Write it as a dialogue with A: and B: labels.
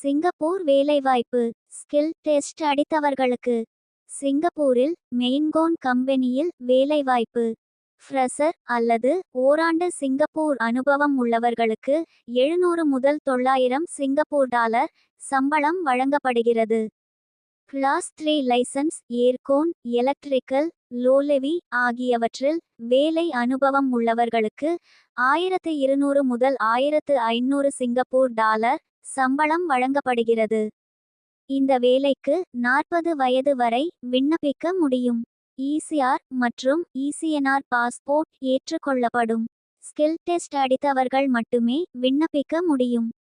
A: Singapore வேலைவாய்ப்பு skill test அடித்தவர்களுக்கு. சிங்கப்பூரில் மெயின்கோன் கம்பெனியில் வேலைவாய்ப்பு. ஃப்ரெஷர் அல்லது ஓராண்டு சிங்கப்பூர் அனுபவம் உள்ளவர்களுக்கு எழுநூறு முதல் தொள்ளாயிரம் சிங்கப்பூர் டாலர் சம்பளம் வழங்கப்படுகிறது. Class three licence aircon electrical லோலெவி ஆகியவற்றில் வேலை அனுபவம் உள்ளவர்களுக்கு ஆயிரத்து இருநூறு முதல் ஆயிரத்து ஐநூறு சிங்கப்பூர் டாலர் சம்பளம் வழங்கப்படுகிறது. இந்த வேலைக்கு நாற்பது வயது வரை விண்ணப்பிக்க முடியும். ஈசிஆர் மற்றும் இசிஎன்ஆர் பாஸ்போர்ட் ஏற்றுக்கொள்ளப்படும். ஸ்கில் டெஸ்ட் அடித்தவர்கள் மட்டுமே விண்ணப்பிக்க முடியும்.